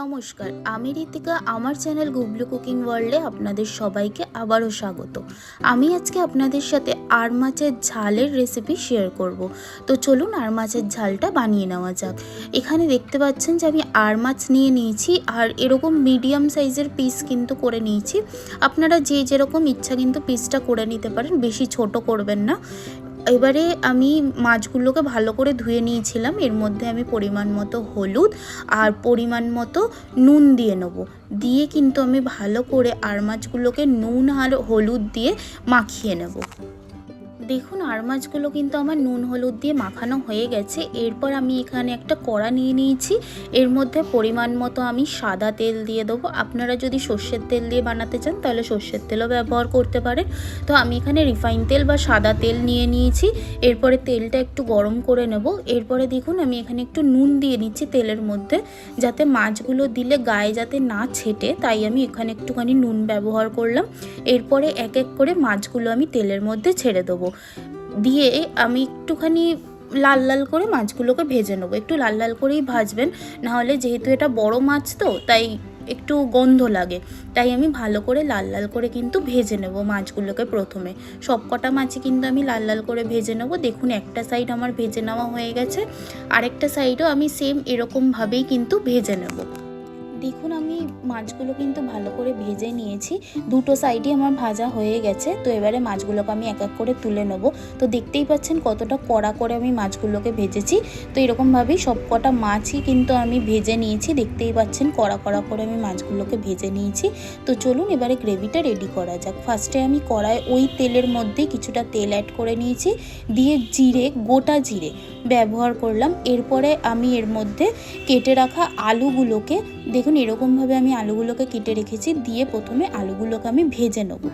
নমস্কার। আমি রীতিকা, আমার চ্যানেল গুবলু কুকিং ওয়ার্ল্ডে আপনাদের সবাইকে আবারও স্বাগত। আমি আজকে আপনাদের সাথে আর মাছের ঝালের রেসিপি শেয়ার করব। তো চলুন আর মাছের ঝালটা বানিয়ে নেওয়া যাক। এখানে দেখতে পাচ্ছেন যে আমি আর মাছ নিয়ে নিয়েছি আর এরকম মিডিয়াম সাইজের পিস কিন্তু করে নিয়েছি। আপনারা যে যেরকম ইচ্ছা কিন্তু পিসটা করে নিতে পারেন, বেশি ছোট করবেন না। এবারে আমি মাছগুলোকে ভালো করে ধুয়ে নিয়েছিলাম। এর মধ্যে আমি পরিমাণ মতো হলুদ আর পরিমাণ মতো নুন দিয়ে নেব। দিয়ে কিন্তু আমি ভালো করে আর মাছগুলোকে নুন আর হলুদ দিয়ে মাখিয়ে নেব। দেখুন, আর মাছগুলো কিন্তু আমার নুন, হলুদ দিয়ে মাখানো হয়ে গেছে। এরপর আমি এখানে একটা কড়া নিয়ে নিয়েছি। এর মধ্যে পরিমাণ মতো আমি সাদা তেল দিয়ে দেবো। আপনারা যদি সর্ষের তেল দিয়ে বানাতে চান, তাহলে সর্ষের তেলও ব্যবহার করতে পারেন। তো আমি এখানে রিফাইন তেল বা সাদা তেল নিয়ে নিয়েছি। এরপরে তেলটা একটু গরম করে নেব। এরপরে দেখুন, আমি এখানে একটু নুন দিয়ে নিচ্ছি তেলের মধ্যে, যাতে মাছগুলো দিলে গায়ে যাতে না ছেটে। তাই আমি এখানে একটুখানি নুন ব্যবহার করলাম। এরপরে এক এক করে মাছগুলো আমি তেলের মধ্যে ছেড়ে দেবো। দিয়ে আমি একটুখানি লাল লাল করে মাছগুলোকে ভেজে নেব। একটু লাল লাল করেই ভাজবেন, নাহলে যেহেতু এটা বড় মাছ তো, তাই একটু গন্ধ লাগে। তাই আমি ভালো করে লাল লাল করে কিন্তু ভেজে নেব মাছগুলোকে প্রথমে। সব কটা মাছই কিন্তু আমি লাল লাল করে ভেজে নেব। দেখুন, একটা সাইড আমার ভেজে নেওয়া হয়ে গেছে, আরেকটা সাইডও আমি সেম এরকমভাবেই কিন্তু ভেজে নেব। দেখুন, আমি মাছগুলো কিন্তু ভালো করে ভেজে নিয়েছি। দুটো সাইডই আমার ভাজা হয়ে গেছে। তো এবারে মাছগুলোকে আমি এক এক করে তুলে নেব। তো দেখতেই পাচ্ছেন কতটা কড়া করে আমি মাছগুলোকে ভেজেছি। তো এরকমভাবেই সব কটা মাছই কিন্তু আমি ভেজে নিয়েছি। দেখতেই পাচ্ছেন কড়া কড়া করে আমি মাছগুলোকে ভেজে নিয়েছি। তো চলুন এবারে গ্রেভিটা রেডি করা যাক। ফার্স্টে আমি কড়ায় ওই তেলের মধ্যে কিছুটা তেল অ্যাড করে নিয়েছি। দিয়ে জিরে, গোটা জিরে ব্যবহার করলাম। এরপরে আমি এর মধ্যে কেটে রাখা আলুগুলোকে দেখুন, এরকমভাবে আমি আলুগুলোকে কেটে রেখেছি। দিয়ে প্রথমে আলুগুলোকে আমি ভেজে নেব।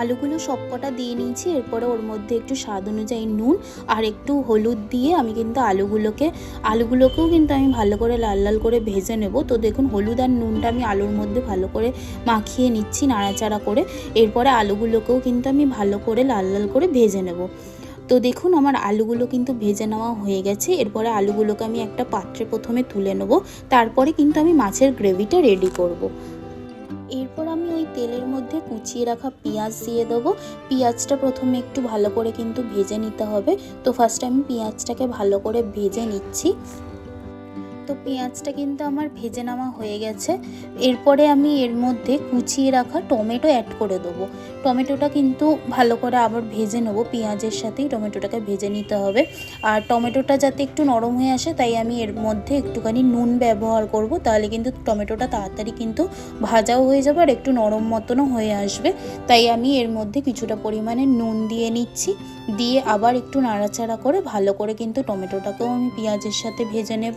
আলুগুলো সবকটা দিয়ে নিয়েছি। এরপরে ওর মধ্যে একটু স্বাদ অনুযায়ী নুন আর একটু হলুদ দিয়ে আমি কিন্তু আলুগুলোকে, আলুগুলোকেও কিন্তু আমি ভালো করে লাল লাল করে ভেজে নেব। তো দেখুন, হলুদ আর নুনটা আমি আলুর মধ্যে ভালো করে মাখিয়ে নিচ্ছি নাড়াচাড়া করে। এরপরে আলুগুলোকেও কিন্তু আমি ভালো করে লাল লাল করে ভেজে নেব। তো দেখুন, আমার আলুগুলো কিন্তু ভেজে নেওয়া হয়ে গেছে। এরপরে আলুগুলোকে আমি একটা পাত্রে প্রথমে তুলে নেব। তারপরে কিন্তু আমি মাছের গ্রেভিটা রেডি করব। এরপর আমি ওই তেলের মধ্যে কুচিয়ে রাখা পেঁয়াজ দিয়ে দেবো। পেঁয়াজটা প্রথমে একটু ভালো করে কিন্তু ভেজে নিতে হবে। তো ফার্স্টে আমি পেঁয়াজটাকে ভালো করে ভেজে নিচ্ছি। তো পেঁয়াজটা কিন্তু আমার ভেজে নেওয়া হয়ে গেছে। এরপরে আমি এর মধ্যে কুচিয়ে রাখা টমেটো অ্যাড করে দেবো। টমেটোটা কিন্তু ভালো করে আবার ভেজে নেব, পেঁয়াজের সাথেই টমেটোটাকে ভেজে নিতে হবে। আর টমেটোটা যাতে একটু নরম হয়ে আসে, তাই আমি এর মধ্যে একটুখানি নুন ব্যবহার করব, তাহলে কিন্তু টমেটোটা তাড়াতাড়ি কিন্তু ভাজাও হয়ে যাবে আর একটু নরম মতনও হয়ে আসবে। তাই আমি এর মধ্যে কিছুটা পরিমাণে নুন দিয়ে নিচ্ছি। দিয়ে আবার একটু নাড়াচাড়া করে ভালো করে কিন্তু টমেটোটাকেও আমি পেঁয়াজের সাথে ভেজে নেব।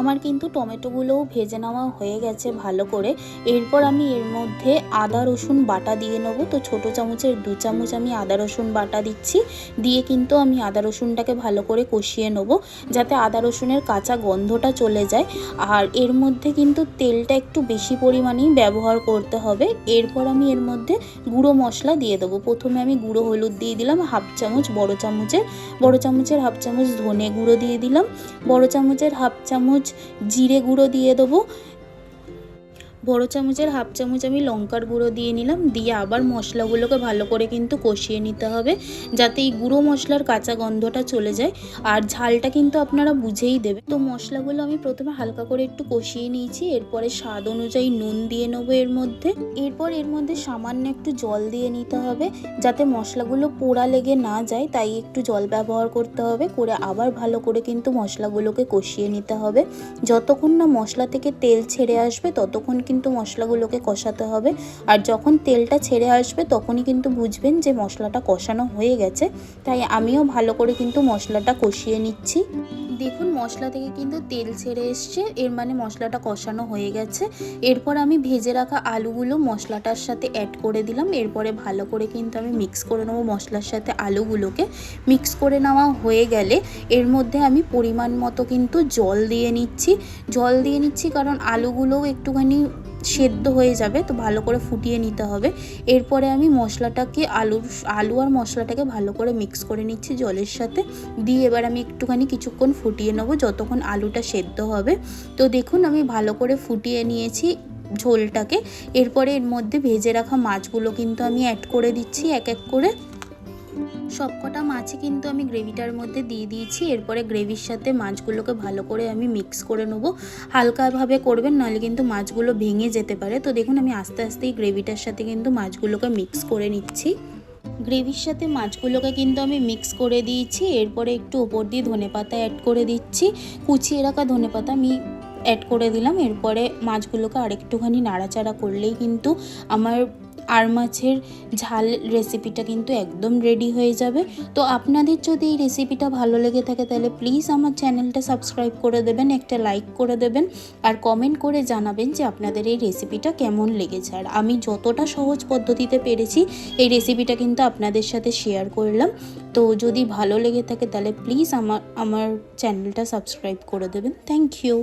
আমার কিন্তু টমেটোগুলোও ভেজে নেওয়া হয়ে গেছে ভালো করে। এরপর আমি এর মধ্যে আদা, রসুন বাটা দিয়ে নেব। তো ছোট চামচের দু চামচ আমি আদা, রসুন বাটা দিচ্ছি। দিয়ে কিন্তু আমি আদা, রসুনটাকে ভালো করে কষিয়ে নেব, যাতে আদা, রসুনের কাঁচা গন্ধটা চলে যায়। আর এর মধ্যে কিন্তু তেলটা একটু বেশি পরিমাণেই ব্যবহার করতে হবে। এরপর আমি এর মধ্যে গুঁড়ো মশলা দিয়ে দেবো। প্রথমে আমি গুঁড়ো হলুদ দিয়ে দিলাম, হাফ চামচ বড় চামচের বড় চামচের হাফ চামচ ধনে গুঁড়ো দিয়ে দিলাম, বড় চামচের হাফ চামচ জিরে গুঁড়ো দিয়ে দেবো। বড় চামচের হাফ চামচ আমি লঙ্কার গুঁড়ো দিয়ে নিলাম। দিয়ে আবার মশলাগুলোকে ভালো করে কিন্তু কষিয়ে নিতে হবে, যাতে এই গুঁড়ো মশলার কাঁচা গন্ধটা চলে যায়। আর ঝালটা কিন্তু আপনারা বুঝেই দেবে তো মশলাগুলো আমি প্রথমে হালকা করে একটু কষিয়ে নিয়েছি, এরপরে স্বাদ অনুযায়ী নুন দিয়ে নেব এর মধ্যে। এরপর এর মধ্যে সামান্য একটু জল দিয়ে নিতে হবে, যাতে মশলাগুলো পোড়া লেগে না যায়, তাই একটু জল ব্যবহার করতে হবে। করে আবার ভালো করে কিন্তু মশলাগুলোকে কষিয়ে নিতে হবে। যতক্ষণ না মশলা থেকে তেল ছেড়ে আসবে, ততক্ষণ কিন্তু মশলাগুলোকে কষাতে হবে। আর যখন তেলটা ছেড়ে আসবে, তখনই কিন্তু বুঝবেন যে মশলাটা কষানো হয়ে গেছে। তাই আমিও ভালো করে কিন্তু মশলাটা কষিয়ে নিচ্ছি। দেখুন, মশলা থেকে কিন্তু তেল ছেড়ে এসছে। এর মানে মশলাটা কষানো হয়ে গেছে। এরপর আমি ভেজে রাখা আলুগুলো মশলাটার সাথে অ্যাড করে দিলাম। এরপরে ভালো করে কিন্তু আমি মিক্স করে নেব মশলার সাথে আলুগুলোকে। মিক্স করে নেওয়া হয়ে গেলে এর মধ্যে আমি পরিমাণ মতো কিন্তু জল দিয়ে নিচ্ছি। জল দিয়ে নিচ্ছি কারণ আলুগুলোও একটুখানি সেদ্ধ হয়ে যাবে, তো ভালো করে ফুটিয়ে নিতে হবে। এরপরে আমি মশলাটাকে আলুর আলু আর মশলাটাকে ভালো করে মিক্স করে নিচ্ছি জলের সাথে। দিয়ে এবার আমি একটুখানি কিছুক্ষণ ফুটিয়ে নেব যতক্ষণ আলুটা সেদ্ধ হবে। তো দেখুন আমি ভালো করে ফুটিয়ে নিয়েছি ঝোলটাকে। এরপরে এর মধ্যে ভেজে রাখা মাছগুলো কিন্তু আমি অ্যাড করে দিচ্ছি এক এক করে। সবকটা মাছই কিন্তু আমি গ্রেভিটার মধ্যে দিয়ে দিয়েছি। এরপরে গ্রেভির সাথে মাছগুলোকে ভালো করে আমি মিক্স করে নেব। হালকাভাবে করবেন, নাহলে কিন্তু মাছগুলো ভেঙে যেতে পারে। তো দেখুন, আমি আস্তে আস্তে এই গ্রেভিটার সাথে কিন্তু মাছগুলোকে মিক্স করে নিচ্ছি। গ্রেভির সাথে মাছগুলোকে কিন্তু আমি মিক্স করে দিয়েছি। এরপরে একটু ওপর দিয়ে ধনে পাতা অ্যাড করে দিচ্ছি। কুচিয়ে রাখা ধনে পাতা আমি অ্যাড করে দিলাম। এরপরে মাছগুলোকে আরেকটুখানি নাড়াচাড়া করলেই কিন্তু আমার আর মাছের ঝাল রেসিপিটা কিন্তু একদম রেডি হয়ে যাবে। তো আপনাদের যদি এই রেসিপিটা ভালো লেগে থাকে, তাহলে প্লিজ আমার চ্যানেলটা সাবস্ক্রাইব করে দেবেন, একটা লাইক করে দেবেন, আর কমেন্ট করে জানাবেন যে আপনাদের এই রেসিপিটা কেমন লেগেছে। আর আমি যতটা সহজ পদ্ধতিতে পেরেছি, এই রেসিপিটা কিন্তু আপনাদের সাথে শেয়ার করলাম। তো যদি ভালো লেগে থাকে, তাহলে প্লিজ আমার আমার চ্যানেলটা সাবস্ক্রাইব করে দেবেন। Thank you